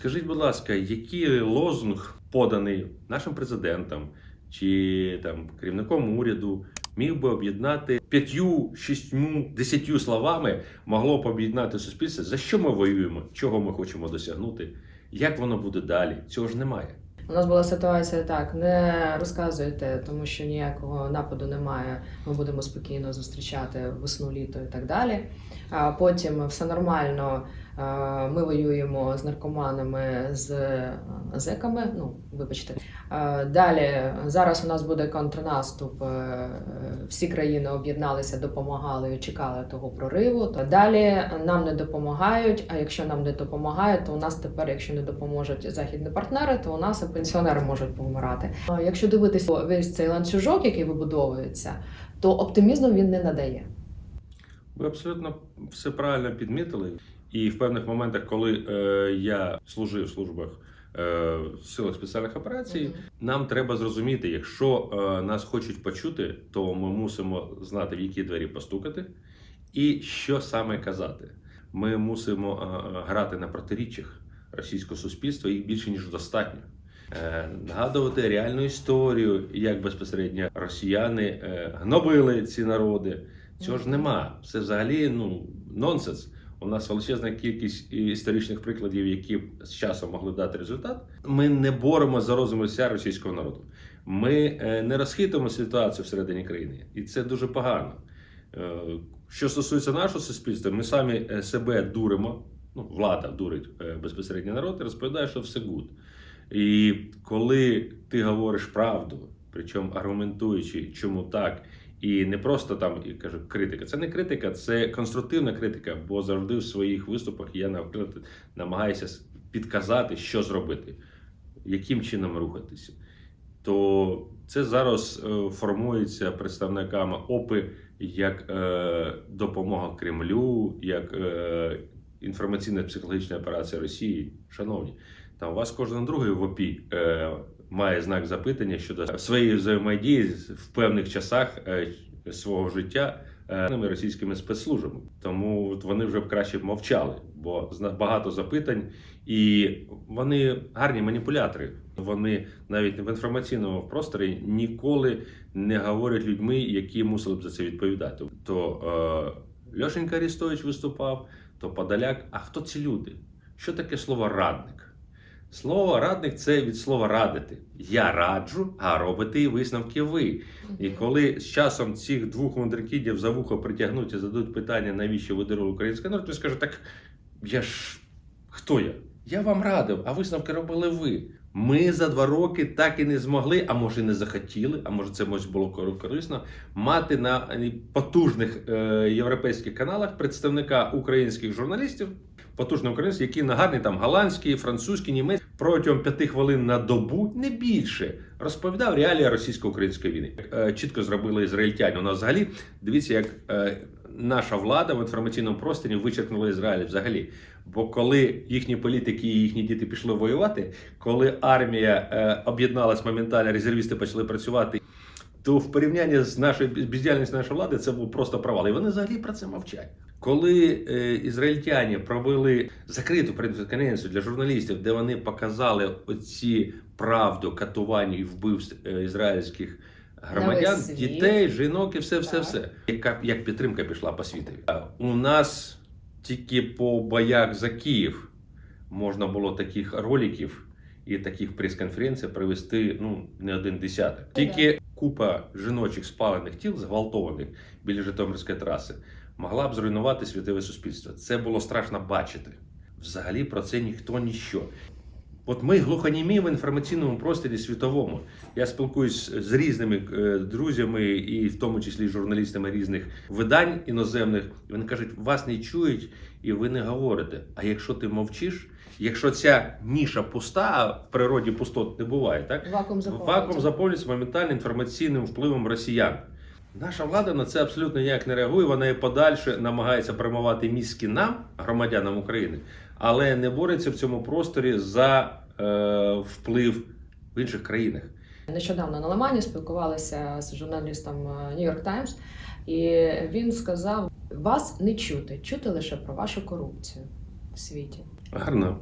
Скажіть, будь ласка, який лозунг поданий нашим президентом чи там керівником уряду міг би об'єднати п'ятью, шістьму, десятью словами могло б об'єднати суспільство? За що ми воюємо? Чого ми хочемо досягнути? Як воно буде далі? Цього ж немає. У нас була ситуація так: не розказуйте, тому що ніякого нападу немає. Ми будемо спокійно зустрічати весну, літо і так далі. А потім все нормально. Ми воюємо з наркоманами, з е, зеками. Ну, вибачте. Далі зараз у нас буде контрнаступ. е, Всі країни об'єдналися, допомагали і чекали того прориву. То далі нам не допомагають. А якщо нам не допомагають, то у нас тепер, якщо не допоможуть західні партнери, то у нас і пенсіонери можуть помирати. Якщо дивитися весь цей ланцюжок, який вибудовується, то оптимізму він не надає. Ви абсолютно все правильно підмітили. І в певних моментах, коли е, я служив в службах е, в силах спеціальних операцій, нам треба зрозуміти, якщо е, нас хочуть почути, то ми мусимо знати, в які двері постукати, і що саме казати. Ми мусимо е, грати на протиріччях російського суспільства, їх більше ніж достатньо. Е, Нагадувати реальну історію, як безпосередньо росіяни е, гнобили ці народи. Цього ж нема. Це взагалі ну нонсенс. У нас величезна кількість історичних прикладів, які з часом могли дати результат. Ми не боремося за розум серця російського народу. Ми е, не розхитуємо ситуацію всередині країни, і це дуже погано. Е, Що стосується нашого суспільства, ми самі е, себе дуримо. Ну, влада дурить безпосередньо народ і розповідає, що все гуд. І коли ти говориш правду, причому аргументуючи, чому так, і не просто там і кажу критика. Це не критика, це конструктивна критика, бо завжди в своїх виступах я наприклад намагаюся підказати, що зробити, яким чином рухатися. То це зараз е, формується представниками ОПИ як е, допомога Кремлю, як е, інформаційна психологічна операція Росії. Шановні, там у вас кожен другий в ОПІ е, має знак запитання щодо своєї взаємодії в певних часах е, свого життя е, російськими спецслужбами. Тому вони вже б краще мовчали, бо багато запитань, і вони гарні маніпулятори. Вони навіть в інформаційному просторі ніколи не говорять людьми, які мусили б за це відповідати. То е, Льошенька Арістович виступав, то Подоляк. А хто ці люди? Що таке слово радник? Слово радник це від слова радити. Я раджу, а робите і висновки ви. І коли з часом цих двох мудрикідів за вухо притягнуть і зададуть питання, навіщо ви дарували український народ, то скаже, так я ж хто я? Я вам радив, а висновки робили ви. Ми за два роки так і не змогли, а може не захотіли, а може це може було кор- корисно, мати на е, потужних е, європейських каналах представника українських журналістів, потужний український, який на гарний там голландський, французький, німецький протягом п'яти хвилин на добу, не більше, розповідав реалії російсько-української війни. Е, Чітко зробили ізраїльтяни. У нас взагалі дивіться, як е, наша влада в інформаційному просторі вичеркнула Ізраїль взагалі. Бо коли їхні політики і їхні діти пішли воювати, коли армія е, об'єдналась моментально, резервісти почали працювати. То в порівнянні з нашою бездіяльністю нашої влади це був просто провал. І вони взагалі про це мовчать. Коли е, ізраїльтяни провели закриту прес-конференцію для журналістів, де вони показали оці правду катувань і вбивств е, ізраїльських громадян, дітей, жінок і все, все, Так. все. Яка як підтримка пішла по світу. У нас тільки по боях за Київ можна було таких роликів і таких прес-конференцій привести ну не один десяток. Тільки купа жіночих спалених тіл, зґвалтованих біля Житомирської траси, могла б зруйнувати світове суспільство. Це було страшно бачити. Взагалі про це ніхто ніщо. От ми глухонімі в інформаційному просторі світовому. Я спілкуюсь з різними е, друзями, і в тому числі журналістами різних видань іноземних. І вони кажуть, вас не чують і ви не говорите. А якщо ти мовчиш, якщо ця ніша пуста, а в природі пустот не буває, так? Вакуум заповнюється. Вакуум заповнюється моментально інформаційним впливом росіян. Наша влада на це абсолютно ніяк не реагує. Вона і подальше намагається промивати мізки нам, громадянам України, але не бореться в цьому просторі за е, вплив в інших країнах. Нещодавно на Ламані спілкувалися з журналістом New York Times, і він сказав: вас не чути, чути лише про вашу корупцію в світі. Гарно.